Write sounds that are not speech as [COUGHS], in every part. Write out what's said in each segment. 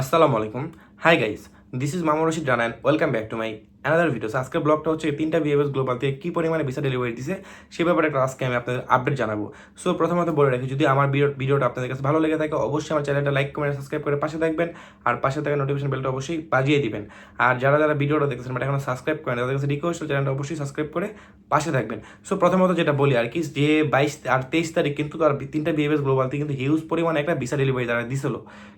আসসালামু আলাইকুম। High guys this is Mamur Rashid Ranayan welcome back to my another videos আজকের ব্লগটা হচ্ছে তিনটা বিএফএস গ্লোবাল থেকে কী পরিমাণে ভিসা ডেলিভারি দিছে, সে ব্যাপারে একটা আজকে আমি আপনাদের আপডেট জানাব। সো প্রথমত বলে রাখি, যদি আমার ভিডিও ভিডিওটা আপনাদের কাছে ভালো লেগে থাকে, অবশ্যই আমার চ্যানেলটা লাইক কমেন্ট সাবস্ক্রাইব করে পাশে থাকবেন। আর পাশে থাকা নোটিফিকেশন বেলটা অবশ্যই বাজিয়ে দিবেন। আর যারা যারা ভিডিওটা দেখছেন বাট এখন সাবস্ক্রাইব করেন তাদের কাছে রিকোয়েস্ট চ্যানেলটা অবশ্যই সাবস্ক্রাইব করে পাশে থাকবেন। সো প্রথমত যেটা বলি আর কি, যে বাইশ আর তেইশ তারিখ কিন্তু তার তিনটা বিএফএস গ্লোবাল থেকে কিন্তু হিউজ পরিমাণে একটা ভিসা ডেলিভারি তারা দিছিল।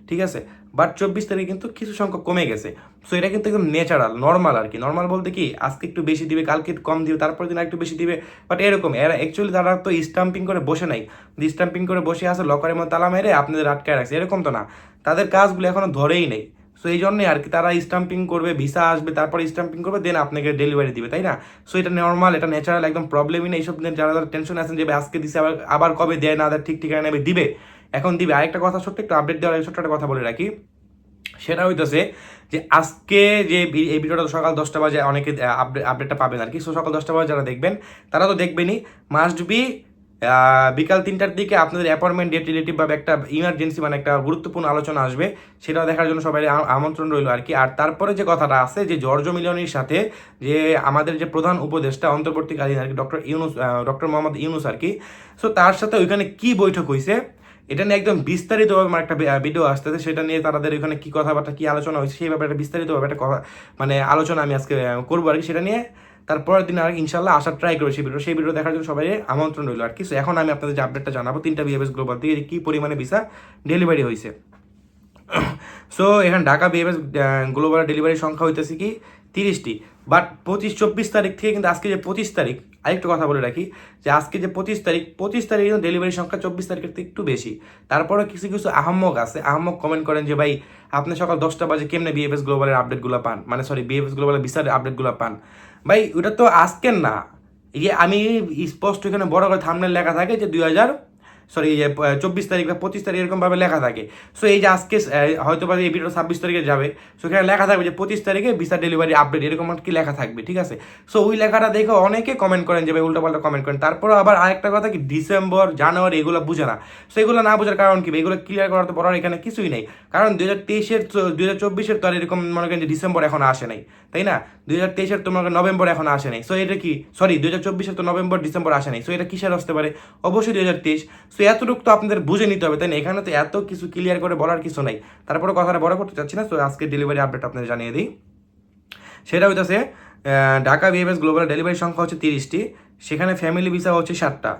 ঠিক আছে? বাট চব্বিশ তারিখ কিন্তু কিছু সংখ্যক কমে গেছে। সো এটা কিন্তু একদম ন্যাচারাল নর্মাল আর কি নর্মাল বলতে কি, আজকে একটু বেশি দিবে, কালকে কম দিবে তারপর দিন একটু বেশি দিবে। বাট এরকম, এরা অ্যাকচুয়ালি তারা তো স্টাম্পিং করে বসে নাই। স্টাম্পিং করে বসে আছে লকারের মধ্যে তালা মেরে আপনাদের আটকায় রাখছে। এরকম তো না। তাদের কাজগুলো এখনও ধরেই নেই। সো এই জন্যই আর কি তারা স্টাম্পিং করবে, ভিসা আসবে, তারপর স্টাম্পিং করবে দেন আপনাকে ডেলিভারি দিবে, তাই না? সো এটা নর্মাল এটা ন্যাচারাল একদম প্রবলেমই নেই। এইসব নিয়ে যারা যারা টেনশন আছেন যে আজকে দিছে, আবার আবার কবে দেয় না দেয় ঠিক ঠিকানা নেবে? দিবে। এখন দিবে। আরেকটা কথা ছোট্ট, একটু আপডেট দেওয়ার ছোট্ট একটা কথা বলে রাখি। সেটা হইতেছে যে আজকে যে এই ভিডিওটা সকাল দশটা বাজে, অনেকে আপডেট আপডেটটা পাবেন আর কি সো সকাল দশটা বাজে যারা দেখবেন, তারা তো দেখবেনই মাস্ট বি বিকাল তিনটার দিকে আপনাদের অ্যাপয়েন্টমেন্ট ডেট রিলেটিভ বা একটা ইমার্জেন্সি মানে একটা গুরুত্বপূর্ণ আলোচনা আসবে, সেটা দেখার জন্য সবাই আমন্ত্রণ রইল আর কি আর তারপরে যে কথাটা আছে, যে জর্জ মিলনের সাথে যে আমাদের যে প্রধান উপদেষ্টা অন্তর্বর্তীকালীন আর কি ডক্টর ইউনুস ডক্টর মোহাম্মদ ইউনুস আর কি সো তার সাথে ওইখানে কি বৈঠক হয়েছে এটা নিয়ে একদম বিস্তারিতভাবে আমার একটা ভিডিও আসতেছে। সেটা নিয়ে তাদের ওইখানে কি কথাবার্তা, কী আলোচনা হয়েছে, সেই ব্যাপারে বিস্তারিতভাবে একটা কথা মানে আলোচনা আমি আজকে করব আর কি। সেটা নিয়ে তারপরের দিন আর ইনশাল্লাহ আসার ট্রাই করব সেই ভিডিও সেই ভিডিও দেখার জন্য সবাই আমন্ত্রণ রইল আর কি। এখন আমি আপনাদের যে আপডেটটা জানাব, তিনটা বিএফএস গ্লোবাল থেকে কী পরিমাণে ভিসা ডেলিভারি হয়েছে। [COUGHS] সো এখানে ঢাকা বিএফএস গ্লোবাল ডেলিভারি সংখ্যা হইতেছে কি তিরিশটি। বাট পঁচিশ চব্বিশ তারিখ থেকে কিন্তু আজকে যে পঁচিশ তারিখ আরেকটু কথা বলে রাখি যে আজকে যে পঁচিশ তারিখ পঁচিশ তারিখ ডেলিভারি সংখ্যা চব্বিশ তারিখের থেকে একটু বেশি। তারপরে কিছু কিছু আহম্মক আছে। আহম্মক কমেন্ট করেন যে, ভাই, আপনি সকাল দশটা বাজে কেমনে বিএফএস গ্লোবালের আপডেটগুলো পান? মানে সরি বিএফএস গ্লোবালের বিসার আপডেটগুলো পান। ভাই, ওটা তো আজকের না। এই আমি স্পষ্ট এখানে বড় করে থামনের লেখা থাকে যে, দুই হাজার সরি চব্বিশ তারিখ বা পঁচিশ তারিখ এরকমভাবে লেখা থাকে। সো এই যে আজকে হয়তো বা এই ভিডিও ছাব্বিশ তারিখে যাবে। সো এখানে লেখা থাকবে যে পঁচিশ তারিখে ভিসা ডেলিভারি আপডেট এরকম আর কি লেখা থাকবে, ঠিক আছে? সো ওই লেখাটা দেখে অনেকে কমেন্ট করেন যে ভাই উল্টোপাল্টা কমেন্ট করেন। তারপরে আবার আরেকটা কথা কি ডিসেম্বর জানুয়ারি এগুলো বুঝে না। সো এগুলো না বোঝার কারণ কি এগুলো ক্লিয়ার করার তো বড় এখানে কিছুই নেই। কারণ দুই হাজার তেইশের দুই হাজার চব্বিশের তো আর এরকম মনে করেন যে ডিসেম্বর এখন আসে নাই, তাই না? দুই হাজার তেইশের তো করেন নভেম্বর এখন আসে নাই। সো এটা কি? সরি দুই হাজার চব্বিশের তো নভেম্বর ডিসেম্বর আসে নাই। সো এটা কিসের আসতে পারে? অবশ্যই দুই হাজার তেইশ। সো এতটুকু তো আপনাদের বুঝে নিতে হবে, তাই না? এখানে তো এত কিছু ক্লিয়ার করে বলার কিছু নাই। তারপরে কথাটা বড় করতে চাচ্ছি না, তো আজকে ডেলিভারি আপডেট আপনাদের জানিয়ে দিই। সেটা হইতেছে ঢাকা বিএফএস গ্লোবাল ডেলিভারি সংখ্যা হচ্ছে তিরিশটি, সেখানে ফ্যামিলি ভিসা হচ্ছে ষাটটা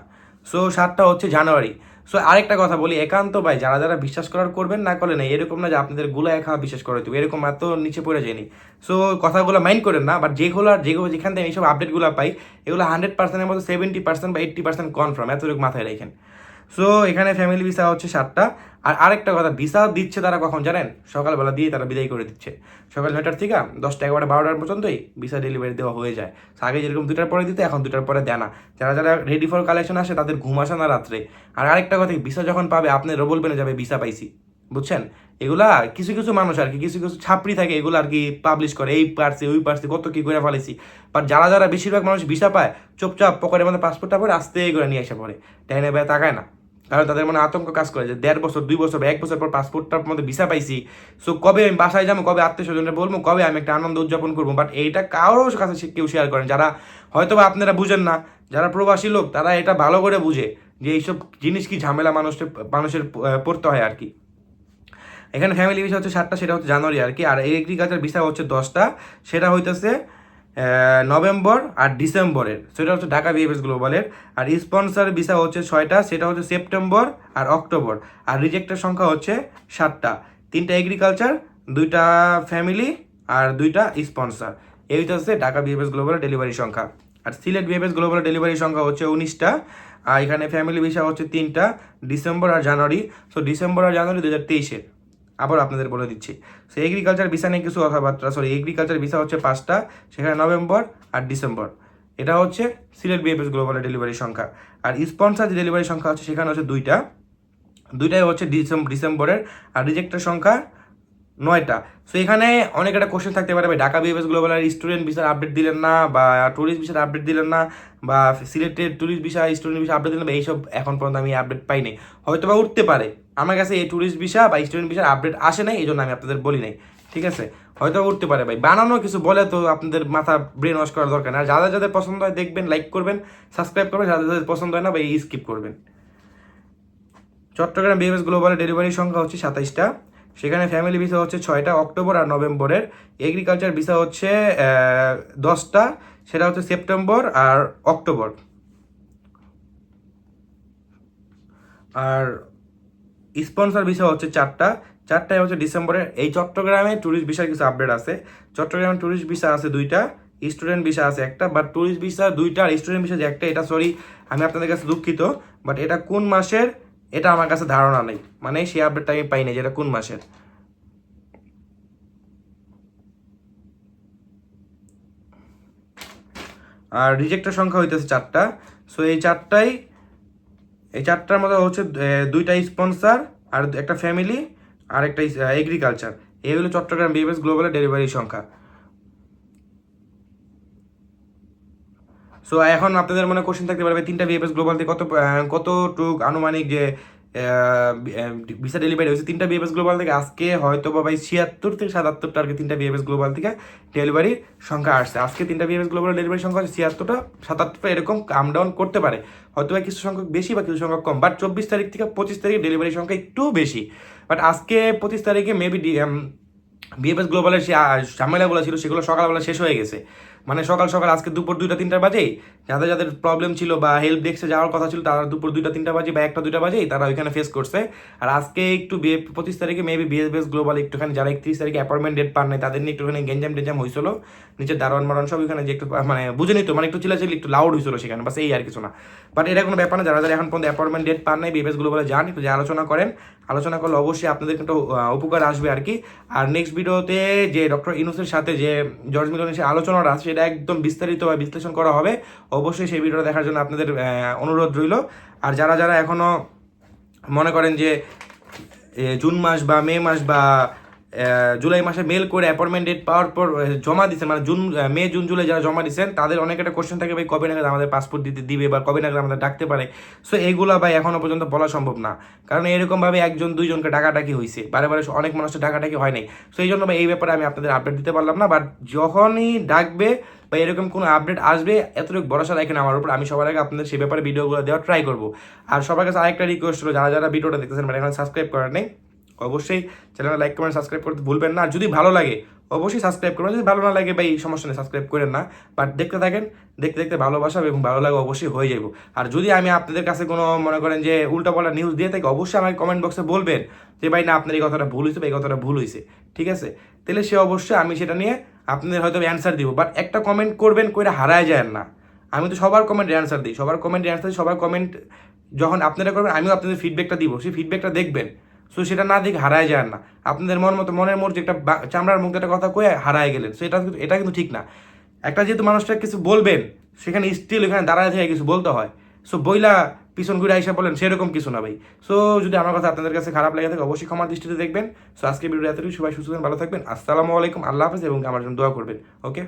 সো ষাটটা হচ্ছে জানুয়ারি। সো আরেকটা কথা বলি, একান্ত ভাই, যারা যারা বিশ্বাস করার করবেন না করলে না এরকম না যে আপনাদেরগুলা খাওয়া বিশ্বাস করে দেবো, এরকম এত নিচে পড়ে যায়নি। সো কথাগুলো মাইন্ড করেন না বাট যেগুলো আর যেগুলো, যেখান থেকে এইসব আপডেটগুলো পাই, এগুলো হান্ড্রেড পার্সেন্টের মধ্যে সেভেন্টি পার্সেন্ট বা এইট্টি পার্সেন্ট কনফার্ম এতটুকু মাথায় রাখেন। সো এখানে ফ্যামিলি ভিসা হচ্ছে সাতটা। আর আরেকটা কথা ভিসা দিচ্ছে তারা কখন জানেন? সকালবেলা দিয়ে তারা বিদায় করে দিচ্ছে। সকাল নয়টার থেকে দশটা এগারোটা বারোটার পর্যন্তই ভিসা ডেলিভারি দেওয়া হয়ে যায়। আগে যেরকম দুটার পরে দিতে, এখন দুটার পরে দেয় না। যারা যারা রেডি ফর কালেকশন আসে, তাদের ঘুম আসে না রাত্রে। আর আরেকটা কথা ভিসা যখন পাবে, আপনি বেনে যাবে ভিসা পাইছি। বুঝছেন? এগুলা কিছু কিছু মানুষ আর কি, কিছু কিছু ছাপড়ি থাকে, এগুলো আর কি পাবলিশ করে, এই পারছি, ওই পারছি, কত কি করে ফেলেছি। বাট যারা যারা বেশিরভাগ মানুষ ভিসা পায়, চুপচাপ পকেটের মধ্যে পাসপোর্টটা পরে আস্তে করে নিয়ে এসে পড়ে। তাই না তাকায় না। কারণ তাদের মনে আতঙ্ক কাজ করে যে দেড় বছর, দুই বছর বা এক বছর পর পাসপোর্টটার মধ্যে ভিসা পাইছি। সো কবে আমি বাসায় যাব, কবে আত্মীয় স্বজনরা বলব, কবে আমি একটা আনন্দ উদযাপন করব? বাট এইটা কারোর কাছে কেউ শেয়ার করেন যারা হয়তো বা আপনারা বুঝেন না, যারা প্রবাসী লোক, তারা এটা ভালো করে বুঝে যে এইসব জিনিস কি ঝামেলা মানুষের মানুষের পড়তে হয় আর কি। এখানে ফ্যামিলি ভিসা হচ্ছে সাতটা, সেটা হচ্ছে জানুয়ারি আর কি। আর এগ্রিকালচার ভিসা হচ্ছে দশটা, সেটা হইতেছে নভেম্বর আর ডিসেম্বরের। সেটা হচ্ছে ঢাকা বিএফএস গ্লোবালের। আর স্পন্সর ভিসা হচ্ছে ছয়টা, সেটা হচ্ছে সেপ্টেম্বর আর অক্টোবর। আর রিজেক্টের সংখ্যা হচ্ছে সাতটা। তিনটা এগ্রিকালচার দুইটা ফ্যামিলি আর দুইটা স্পন্সর এই হচ্ছে ঢাকা বিএফএস গ্লোবালের ডেলিভারি সংখ্যা। আর সিলেট বিএফএস গ্লোবালের ডেলিভারি সংখ্যা হচ্ছে উনিশটা। আর এখানে ফ্যামিলি ভিসা হচ্ছে তিনটা, ডিসেম্বর আর জানুয়ারি। সো ডিসেম্বর আর জানুয়ারি দু হাজার তেইশের। আবার আপনাদের বলে দিচ্ছি। সো এগ্রিকালচার ভিসা নিয়ে কিছু কথাবার্তা সরি এগ্রিকালচার ভিসা হচ্ছে পাঁচটা, সেখানে নভেম্বর আর ডিসেম্বর। এটা হচ্ছে সিলেট বিএফএস গ্লোবালের ডেলিভারি সংখ্যা। আর স্পন্সার যে ডেলিভারি সংখ্যা হচ্ছে, সেখানে হচ্ছে দুইটা। দুইটাই হচ্ছে ডিসেম্বর ডিসেম্বরের, আর রিজেক্টের সংখ্যা নয়টা। সো এখানে অনেক একটা কোশ্চেন থাকতে পারে ঢাকা বিএফএস গ্লোবালের স্টুডেন্ট ভিসার আপডেট দিলেন না, বা ট্যুরিস্ট ভিসার আপডেট দিলেন না, বা সিলেটের tourist visa student visa update দিলেন না এইসব এখন পর্যন্ত আমি আপডেট পাইনি। হয়তো বা উঠতে পারে। আমার কাছে এই ট্যুরিস্ট ভিসা বা স্টুডেন্ট ভিসার আপডেট আসে নাই এই জন্য আমি আপনাদের বলি নাই। ঠিক আছে? হয়তো উঠতে পারে ভাই। বানানো কিছু বলে তো আপনাদের মাথা ব্রেন ওয়াশ করার দরকার আর যাদের যাদের পছন্দ হয় দেখবেন লাইক করবেন সাবস্ক্রাইব করবেন। যাদের যাদের পছন্দ হয় না এই স্কিপ করবেন। চট্টগ্রাম বিএমএস গ্লোবালের ডেলিভারি সংখ্যা হচ্ছে সাতাইশটা। সেখানে ফ্যামিলি ভিসা হচ্ছে ছয়টা, অক্টোবর আর নভেম্বরের। এগ্রিকালচার ভিসা হচ্ছে দশটা। সেটা হচ্ছে সেপ্টেম্বর আর অক্টোবর। আর স্পন্সর ভিসা হচ্ছে চারটা। চারটায় হচ্ছে ডিসেম্বরের এই চট্টগ্রামে ট্যুরিস্ট ভিসার কিছু আপডেট আছে। চট্টগ্রামে ট্যুরিস্ট ভিসা আছে দুইটা স্টুডেন্ট ভিসা আছে একটা বাট ট্যুরিস্ট ভিসা দুইটা আর স্টুডেন্ট ভিসা যে একটা, এটা সরি আমি আপনাদের কাছে দুঃখিত বাট এটা কোন মাসের, এটা আমার কাছে ধারণা নেই। মানে সেই আপডেটটা আমি পাইনি নাই যেটা কোন মাসের। আর রিজেক্টের সংখ্যা হইতেছে চারটা। সো এই চারটাই এই চারটার মধ্যে হচ্ছে দুইটা স্পন্সার আর একটা ফ্যামিলি আর একটা এগ্রিকালচার এই হলো চট্টগ্রাম বিএমএস গ্লোবালের ডেলিভারি সংখ্যা। সো এখন আপনাদের মনে কোশ্চেন থাকতে পারবে তিনটা বিএফএস গ্লোবাল থেকে কত কত কতটুক আনুমানিক ভিসা ডেলিভারি হয়েছে তিনটা বিএফএস গ্লোবাল থেকে। আজকে হয়তো বা ভাই ছিয়াত্তর থেকে সাতাত্তরটা আর কি তিনটা বিএফএস গ্লোবাল থেকে ডেলিভারির সংখ্যা আসছে। আজকে তিনটা বিএফএস গ্লোবাল ডেলিভারি সংখ্যা হচ্ছে ছিয়াত্তরটা, সাতাত্তরটা এরকম কাম ডাউন করতে পারে। হয়তো বা কিছু সংখ্যক বেশি বা কিছু সংখ্যক কম বাট চব্বিশ তারিখ থেকে পঁচিশ তারিখে ডেলিভারি সংখ্যা একটু বেশি। বাট আজকে পঁচিশ তারিখে মেবি বিএফএস গ্লোবালের যে ঝামেলাগুলো ছিল, সেগুলো সকালবেলা শেষ হয়ে গেছে। মানে সকাল সকাল আজকে দুপুর দুইটা, তিনটা বাজে? যাদের যাদের প্রবলেম ছিল বা হেল্প ডেস্কে যাওয়ার কথা ছিল, তারা দুপুর দুইটা, তিনটা বাজে বা একটা, দুইটা বাজেই তারা ওইখানে ফেস করছে। আর আজকে একটু বিএ পঁচিশ তারিখে মেবি বিএসবিএস গ্লোবাল একটুখানি, যারা একত্রিশ তারিখে অ্যাপয়েন্টমেন্ট ডেট পান নাই, তাদের নিয়ে একটুখানি গেঞ্জাম টেঞ্জাম হয়েছিল নিচে দারোয়ান মারণ সব ওইখানে যে একটু মানে বুঝে নিত মানে একটু চিলাচিলি একটু লাউড হয়েছিল সেখানে, বাস এই আর কিছু না। বাট এটা কোনো ব্যাপার না, যারা যারা এখন পর্যন্ত অ্যাপয়েন্টমেন্ট ডেট পান নাই বিএস গ্লোবালে যান, একটু যে আলোচনা করেন। আলোচনা করলে অবশ্যই আপনাদের কিন্তু উপকার আসবে আর কি। আর নেক্সট ভিডিওতে যে ডক্টর ইনুসের সাথে যে জর্জ মিলনের সে আলোচনাটা আছে সেটা একদম বিস্তারিত বা বিশ্লেষণ করা হবে। অবশ্যই সেই ভিডিওটা দেখার জন্য আপনাদের অনুরোধ রইল। আর যারা যারা এখনও মনে করেন যে জুন মাস বা মে মাস বা জুলাই মাসে মেল করে অ্যাপয়েন্টমেন্ট ডেট পাওয়ার পর জমা দিচ্ছেন মানে জুন মে, জুন, জুলাই যারা জমা দিচ্ছেন তাদের অনেক একটা কোশ্চেন থাকে, ভাই, কবে নাগাদ আমাদের পাসপোর্ট দিতে দিবে বা কবে নাগাদ আমাদের ডাকতে পারে? সো এইগুলা ভাই এখনও পর্যন্ত বলা সম্ভব না। কারণ এরকমভাবে একজন, দুইজনকে ডাকাডাকি হয়েছে বারে বারে অনেক মানুষের ডাকাডাকি হয় নাই। সো এই জন্য ভাই, এই ব্যাপারে আমি আপনাদের আপডেট দিতে পারলাম না। বাট যখনই ডাকবে, বা এরকম কোনো আপডেট আসবে, এতটুকু ভরসা রাখেন আমার উপর। আমি সবার আগে আপনাদের সেই ব্যাপারে ভিডিওগুলো দেওয়ার ট্রাই করব। আর সবার কাছে আরেকটা রিকোয়েস্ট হলো, যারা যারা ভিডিওটা দেখতেছেন মানে এখন সাবস্ক্রাইব করার নেই অবশ্যই চ্যানেলে লাইক কমেন্ট সাবস্ক্রাইব করতে ভুলবেন না। যদি ভালো লাগে, অবশ্যই সাবস্ক্রাইব করবেন। যদি ভালো না লাগে, ভাই, সমস্যা নেই সাবস্ক্রাইব করেন না। বাট দেখতে থাকেন, দেখতে দেখতে ভালোবাসা এবং ভালো লাগে অবশ্যই হয়ে যাব আর যদি আমি আপনাদের কাছে কোনো মনে করেন যে উল্টাপাল্টা নিউজ দিয়ে থাকি, অবশ্যই আমাকে কমেন্ট বক্সে বলবেন যে, ভাই, না, আপনার এই কথাটা ভুল হয়েছে বা এই কথাটা ভুল হয়েছে ঠিক আছে? তাহলে সে অবশ্যই আমি সেটা নিয়ে আপনাদের হয়তো অ্যান্সার দিব। বাট একটা কমেন্ট করবেন করে হারায় যায় না। আমি তো সবার কমেন্টের অ্যান্সার দিই। সবার কমেন্টের অ্যান্সার দিই, সবার কমেন্ট যখন আপনারা করবেন, আমিও আপনাদের ফিডব্যাকটা দিব। সেই ফিডব্যাকটা দেখবেন। সো সেটা না দেখে হারায় যায় না। আপনাদের মন মতো, মনের যে একটা চামড়ার মুখে একটা কথা কয়ে হারায় গেলেন। সো এটা এটা কিন্তু ঠিক না। একটা যেহেতু মানুষটা কিছু বলবেন, সেখানে স্টিল এখানে দাঁড়ায় থেকে কিছু বলতে হয়। সো বইলা পিছন ঘুরে আইসা বলেন, সেরকম কিছু না ভাই। সো যদি আমার কথা আপনাদের কাছে খারাপ লেগে থাকে, অবশ্যই ক্ষমার দৃষ্টিতে দেখবেন। সো আজকে ভিডিও এতটুকু সবাই সুস্থ ভালো থাকবেন। আসসালামু আলাইকুম, আল্লাহ হাফেজ এবং আমার জন্য দোয়া করবেন। ওকে